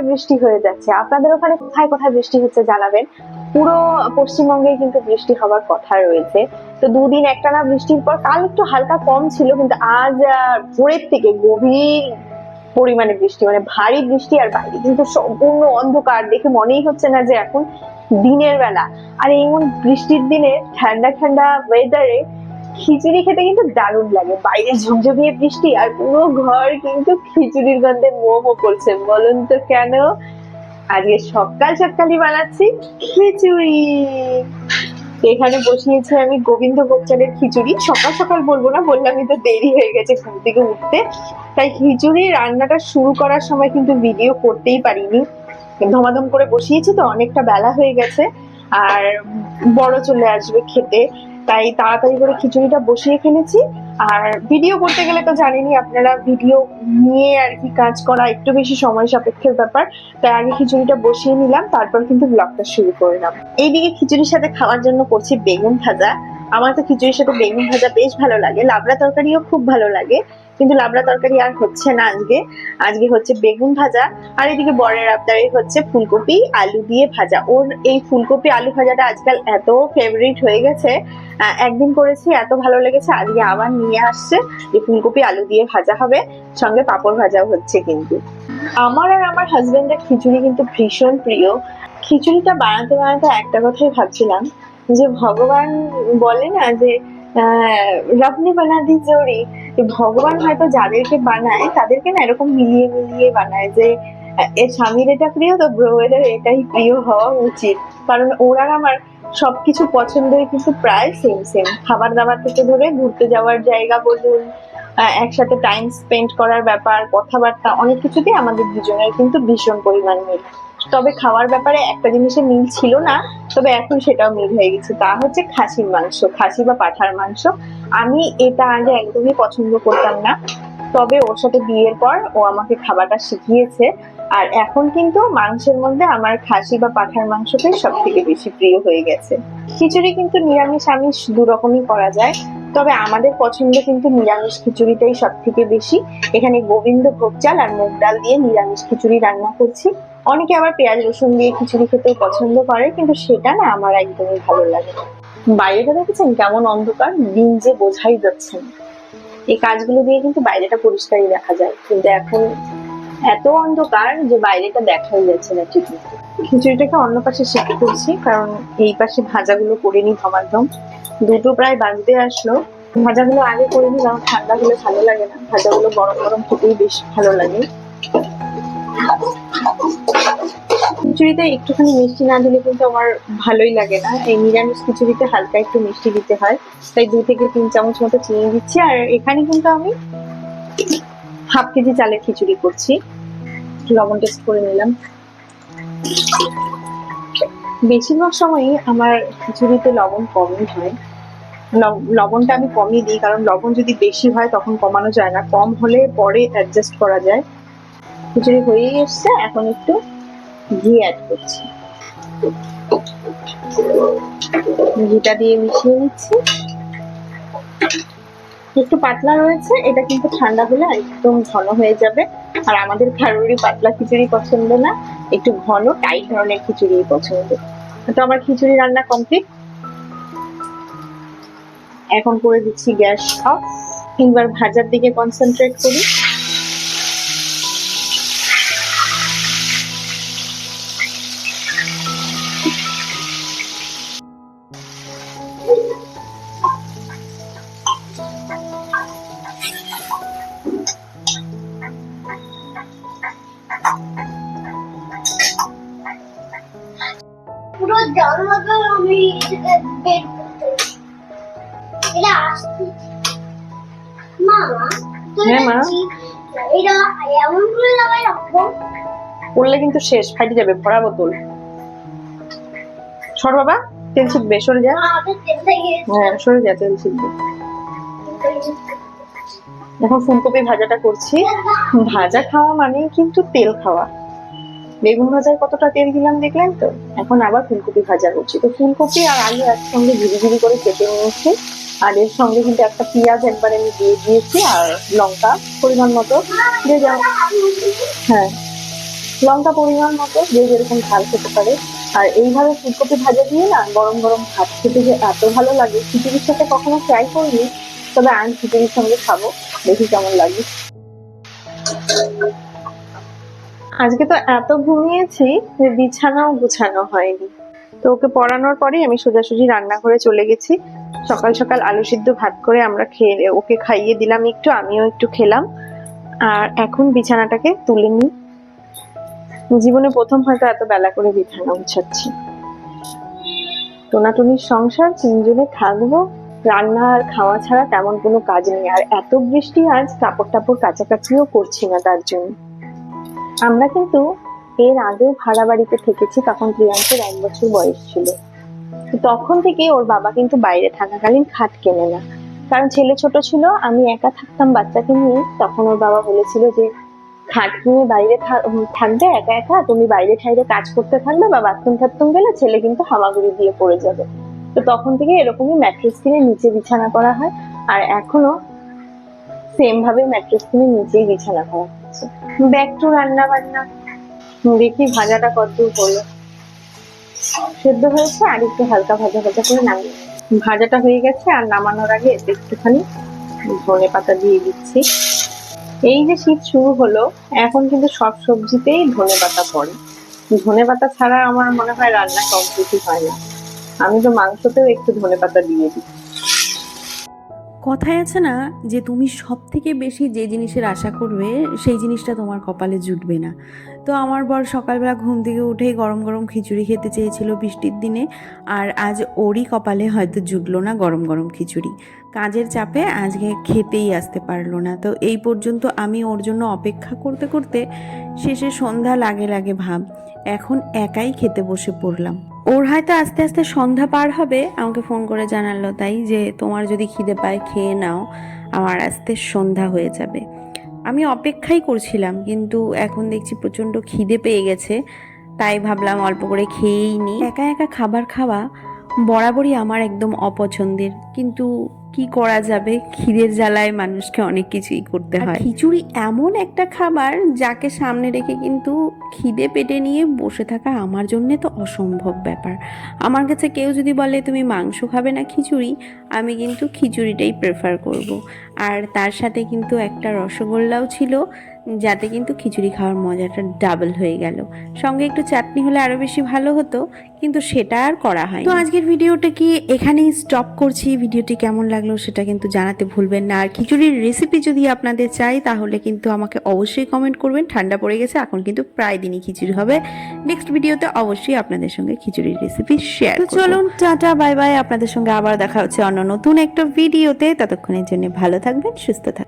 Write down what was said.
কোথায় বৃষ্টি হয়ে যাচ্ছে? আপনাদের ওখানে কোথায় কোথায় বৃষ্টি হচ্ছে জানাবেন। পুরো পশ্চিমবঙ্গে কিন্তু বৃষ্টি হওয়ার কথা রয়েছে। তো দুদিন একটানা বৃষ্টির পর কাল একটু হালকা কম ছিল, কিন্তু আজ ভোরের থেকে গভীর পরিমাণে বৃষ্টি মানে ভারী বৃষ্টি আর বাইরে। কিন্তু সম্পূর্ণ অন্ধকার, দেখে মনেই হচ্ছে না যে এখন দিনের বেলা। আর এমন বৃষ্টির দিনে ঠান্ডা ঠান্ডা ওয়েদারে খিচুড়ি খেতে কিন্তু দারুণ লাগে। বাইরে ঝমঝমিয়ে বৃষ্টি আর পুরো ঘর কিন্তু খিচুড়ির গন্ধে মোমো করছে। বলুন তো কেন? আজকে সকাল সকালই বানাচ্ছি খিচুড়ি। এখানে বসিয়েছি আমি গোবিন্দ ভোগ খিচুড়ি। সকাল সকাল বলব না, বললামই তো দেরি হয়ে গেছে ঘুম থেকে উঠতে। তাই খিচুড়ি রান্নাটা শুরু করার সময় কিন্তু ভিডিও করতেই পারিনি। ধমাধম করে বসিয়েছি তো, অনেকটা বেলা হয়ে গেছে। আর বড় চলে আসবে খেতে। তাই তাড়াতাড়ি করে খিচুড়িটা বসিয়ে ফেলেছি। আর ভিডিও করতে গেলে তো জানেনই, আপনারা ভিডিও নিয়ে আর কি কাজ করা একটু বেশি সময় সাপেক্ষের ব্যাপার। তাই আগে খিচুড়িটা বসিয়ে নিলাম, তারপর কিন্তু ব্লগটা শুরু করলাম এইদিকে খিচুড়ির সাথে খাওয়ার জন্য করছি বেগুন ভাজা। আমার তো খিচুড়ির সাথে বেগুন ভাজা বেশ ভালো লাগে, লাবড়া তরকারিও খুব ভালো লাগে। কিন্তু লাবড়া তরকারি আর হচ্ছে না আজকে। আজকে হচ্ছে বেগুন ভাজা, আর এদিকে বরের আবদারে হচ্ছে ফুলকপি আলু দিয়ে ভাজা। ওর এই ফুলকপি আলু ভাজাটা আজকাল এত ফেভারিট হয়ে গেছে একদিন করেছি, এত ভালো লেগেছে, আজকে আবার নিয়ে আসছে, যে ফুলকপি আলু দিয়ে ভাজা হবে, সঙ্গে পাঁপড় ভাজাও হচ্ছে কিন্তু। আমার আর আমার হাজবেন্ডের খিচুড়ি কিন্তু ভীষণ প্রিয়। খিচুড়িটা বানাতে বানাতে একটা কথাই ভাবছিলাম, যে ভগবান বলে না যে রবনে বানা দি জোড়ি যে ভগবান হয়তো যাদেরকে বানায়, তাদেরকে না এরকম মিলিয়ে মিলিয়ে বানায় যে এর স্বামীর এটা প্রিয়, তো ব্রোয়েদের এটাই প্রিয় হওয়া উচিত। কারণ ওরা আমার সবকিছু পছন্দের কিন্তু প্রায় সেম সেম খাবার দাবার থেকে ধরে ঘুরতে যাওয়ার জায়গা বলুন একসাথে টাইম স্পেন্ড করার ব্যাপার, কথাবার্তা, অনেক কিছুতেই আমাদের দুজনের কিন্তু ভীষণ পরিমাণ মিল। তবে খাওয়ার ব্যাপারে একটা জিনিসের মিল ছিল না, তবে এখন সেটাও মিল হয়ে গেছে। তা হচ্ছে খাসির মাংস, খাসি বা পাঠার মাংস। আমি এটা আগে একদমই পছন্দ করতাম না, তবে ওর সাথে বিয়ের পর ও আমাকে খাবারটা শিখিয়েছে। আর এখন কিন্তু মাংসের মধ্যে আমার খাসি বা পাঠার মাংসটাই সব থেকে বেশি প্রিয় হয়ে গেছে। খিচুড়ি কিন্তু নিরামিষ আমিষ দু রকমই করা যায়, তবে আমাদের পছন্দ কিন্তু নিরামিষ খিচুড়িটাই সব থেকে বেশি। এখানে গোবিন্দ ভোগ চাল আর মুগ ডাল দিয়ে নিরামিষ খিচুড়ি রান্না করছি। অনেকে আবার পেঁয়াজ, রসুন দিয়ে খিচুড়ি খেতেও পছন্দ করে, কিন্তু সেটা না আমার একদমই ভালো লাগে। বাইরেটা দেখেছেন কেমন অন্ধকার? দিন যে বোঝাই যাচ্ছে না। এই কাজগুলো দিয়ে কিন্তু বাইরেটা পরিষ্কারই দেখা যায়। কিন্তু এখন এত অন্ধকার যে বাইরেটা দেখাই যাচ্ছে না ঠিক খিচুড়িটাকে অন্য পাশে শিফট করছি, কারণ এই পাশে ভাজাগুলো করে নি ধমাধম। দুটো প্রায় বাজতে আসলো। ভাজাগুলো আগে করে নি কারণ ঠান্ডা হলে ভালো লাগে না। ভাজাগুলো গরম গরম খেতেই বেশ ভালো লাগে। খিচুড়িতে একটুখানি মিষ্টি না দিলে কিন্তু আমার ভালোই লাগে না। এই নিরামিষ খিচুড়িতে হালকা একটু মিষ্টি দিতে হয়। তাই দু থেকে তিন চামচ মতো চিনি দিচ্ছি আর এখানে কিন্তু আমি হাফ কেজি চালের খিচুড়ি করছি। লবণ টেস্ট করে নিলাম। বেশিরভাগ সময়ই আমার খিচুড়িতে লবণ কমই হয়। লব- লবণটা আমি কমই দিই, কারণ লবণ যদি বেশি হয় তখন কমানো যায় না। কম হলে পরে অ্যাডজাস্ট করা যায়। খিচুড়ি হয়েই এসছে, এখন একটু ঘি অ্যাড করছি। ঘিটা দিয়ে মিশিয়ে নিচ্ছি। একটু পাতলা রয়েছে, এটা কিন্তু ঠান্ডা হলে একদম ঘন হয়ে যাবে। আর আমাদের কারোরই পাতলা খিচুড়ি পছন্দ না, একটু ঘন টাইট ধরনের খিচুড়ি পছন্দ। তো আমার খিচুড়ি রান্না কমপ্লিট এখন করে দিচ্ছি গ্যাস অফ এবার ভাজার দিকে কনসেন্ট্রেট করি। পুরো জন্মকে আমি বের করতে এটা আসতে মামা হ্যাঁ, মা। এটা এমন করে লাগাই রাখব করলে কিন্তু শেষ ফাইটে যাবে ভরা বোতল। সর বাবা তেল ছিটবে সরে যা। হ্যাঁ সরে যা তেল ছিটবে। এখন ফুলকপি ভাজাটা করছি। ভাজা খাওয়া মানেই কিন্তু তেল খাওয়া। বেগুন ভাজায় কতটা তেল দিলাম দেখলেন তো? এখন আবার ফুলকপি ভাজা করছি। তো ফুলকপি আর আলু একসঙ্গে ঝিরি ঝিরি করে কেটে নিয়েছি। আর এর সঙ্গে কিন্তু একটা পেঁয়াজ একবার আমি দিয়ে দিয়েছি আর লঙ্কা পরিমাণ মতো যে হ্যাঁ লঙ্কা পরিমাণ মতো যে যেরকম ঝাল খেতে পারে। আর এইভাবে ফুলকপি ভাজা দিয়ে না গরম গরম ভাত খেতে যে এত ভালো লাগে, খিচুড়ির সাথে কখনো ট্রাই করিনি তবে আমি খিচুড়ির সঙ্গে খাব। দেখি কেমন লাগে। আজকে তো এত ঘুমিয়েছি যে বিছানাও গুছানো হয়নি। তো ওকে পড়ানোর পরে আমি সোজাসুজি রান্নাঘরে চলে গেছি। সকাল সকাল আলু সিদ্ধ ভাত করে আমরা খেয়ে ওকে খাইয়ে দিলাম একটু, আমিও একটু খেলাম। আর এখন বিছানাটাকে তুলে নিই। জীবনে প্রথম হয়তো এত বেলা করে বিছানা গুছাচ্ছি। টোনাটুনির সংসার, তিনজনে থাকব। রান্না আর খাওয়া ছাড়া তেমন কোনো কাজ নেই, আর এত বৃষ্টি আজ কাপড় টাপড় কাছাকাছিও করছি না তার জন্য। আমরা কিন্তু এর আগেও ভাড়া বাড়িতে থেকেছি তখন প্রিয়াঙ্কের এক বছর বয়স ছিল। তখন থেকে ওর বাবা কিন্তু বাইরে থাকাকালীন খাট কেনে না। কারণ ছেলে ছোট ছিল, আমি একা থাকতাম বাচ্চাকে নিয়ে। তখন ওর বাবা বলেছিল যে, খাট কিনে বাইরে থাকবে, একা একা? তুমি বাইরে ঠাইরে কাজ করতে থাকবে বা বাথরুম টাথরুম গেলে ছেলে কিন্তু হামাগুড়ি দিয়ে পড়ে যাবে। তো তখন থেকে এরকমই ম্যাট্রেস কিনে নিচে বিছানা করা হয়। আর এখনও সেম ভাবে ম্যাট্রেস কিনে নিচেই বিছানা করা হচ্ছে। ব্যাক টু রান্না বান্না দেখি ভাজাটা কতদূর হলো। সেদ্ধ হয়েছে আর একটু হালকা ভাজা ভাজা করে নামিয়ে ভাজাটা হয়ে গেছে আর নামানোর আগে একটুখানি ধনে পাতা দিয়ে দিচ্ছি। এই যে শীত শুরু হলো, এখন কিন্তু সব সবজিতেই ধনে পাতা পড়ে। ধনে পাতা ছাড়া আমার মনে হয় রান্না কমপ্লিটই হয় না। আমি তো মাংসতেও একটু ধনে পাতা দিয়ে দিই। কথায় আছে না যে তুমি সব থেকে বেশি যে জিনিসের আশা করবে, সেই জিনিসটা তোমার কপালে জুটবে না। তো আমার বর সকালবেলা ঘুম থেকে উঠেই গরম গরম খিচুড়ি খেতে চেয়েছিল বৃষ্টির দিনে, আর আজ ওরই কপালে হয়তো জুটলো না গরম গরম খিচুড়ি। কাজের চাপে আজকে খেতেই আসতে পারল না। তো এই পর্যন্ত আমি ওর জন্য অপেক্ষা করতে করতে শেষে সন্ধ্যা লাগে লাগে ভাব, এখন একাই খেতে বসে পড়লাম। ওর হয়তো আস্তে আস্তে সন্ধ্যা পার হবে, আমাকে ফোন করে জানালো তাই যে তোমার যদি খিদে পায় খেয়ে নাও, আমার আস্তে সন্ধ্যা হয়ে যাবে। আমি অপেক্ষাই করছিলাম, কিন্তু এখন দেখছি প্রচণ্ড খিদে পেয়ে গেছে, তাই ভাবলাম অল্প করে খেয়েই নি। একা একা খাবার খাওয়া বরাবরই আমার একদম অপছন্দের, কিন্তু কি করা যাবে? খিদের জ্বালায় মানুষকে অনেক কিছুই করতে হয়। খিচুড়ি এমন একটা খাবার যাকে সামনে রেখে কিন্তু খিদে পেটে নিয়ে বসে থাকা আমার জন্যে তো অসম্ভব ব্যাপার। আমার কাছে কেউ যদি বলে তুমি মাংস খাবে না খিচুড়ি? আমি কিন্তু খিচুড়িটাই প্রেফার করব। আর তার সাথে কিন্তু একটা রসগোল্লাও ছিল যাতে কিন্তু খিচুড়ি খাওয়ার মজাটা ডাবল হয়ে গেল। সঙ্গে একটু চাটনি হলে আরও বেশি ভালো হতো কিন্তু সেটা আর করা হয় তো আজকের ভিডিওটা কি এখানেই স্টপ করছি? ভিডিওটি কেমন লাগল সেটা কিন্তু জানাতে ভুলবেন না। আর খিচুড়ির রেসিপি যদি আপনাদের চাই তাহলে কিন্তু আমাকে অবশ্যই কমেন্ট করবেন। ঠান্ডা পড়ে গেছে এখন কিন্তু প্রায় দিনই খিচুড়ি হবে। নেক্সট ভিডিওতে অবশ্যই আপনাদের সঙ্গে খিচুড়ির রেসিপি শেয়ার চলুন টাটা বাই বাই আপনাদের সঙ্গে আবার দেখা হচ্ছে অন্য নতুন একটা ভিডিওতে। ততক্ষণের জন্য ভালো থাকবেন সুস্থ থাকবেন।